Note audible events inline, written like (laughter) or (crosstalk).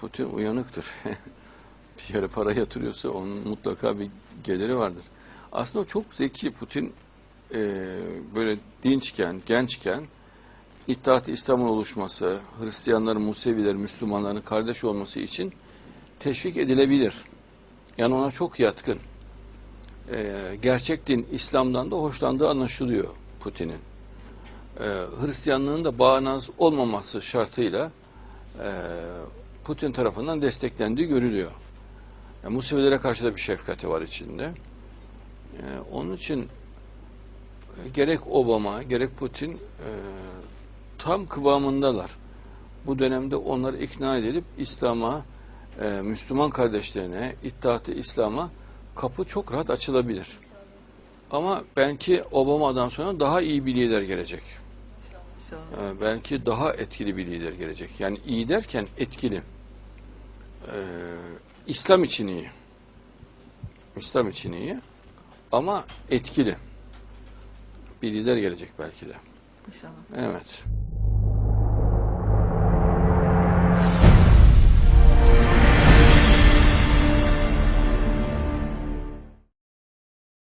Putin uyanıktır. (laughs) bir yere para yatırıyorsa onun mutlaka bir geliri vardır. Aslında o çok zeki Putin e, böyle dinçken, gençken İttihat-ı İslam'ın oluşması, Hristiyanların, Musevilerin, Müslümanların kardeş olması için teşvik edilebilir. Yani ona çok yatkın. E, gerçek din İslam'dan da hoşlandığı anlaşılıyor Putin'in. E, Hristiyanlığın da bağnaz olmaması şartıyla e, Putin tarafından desteklendiği görülüyor. Yani Musevilere karşı da bir şefkati var içinde. E, onun için e, gerek Obama gerek Putin e, tam kıvamındalar. Bu dönemde onları ikna edilip İslam'a, e, Müslüman kardeşlerine, İttihat-ı İslam'a kapı çok rahat açılabilir. Ama belki Obama'dan sonra daha iyi bir lider gelecek. İnşallah. Ee, belki daha etkili bir lider gelecek. Yani iyi derken etkili. Ee, İslam için iyi. İslam için iyi. Ama etkili. Bir lider gelecek belki de. İnşallah. Evet.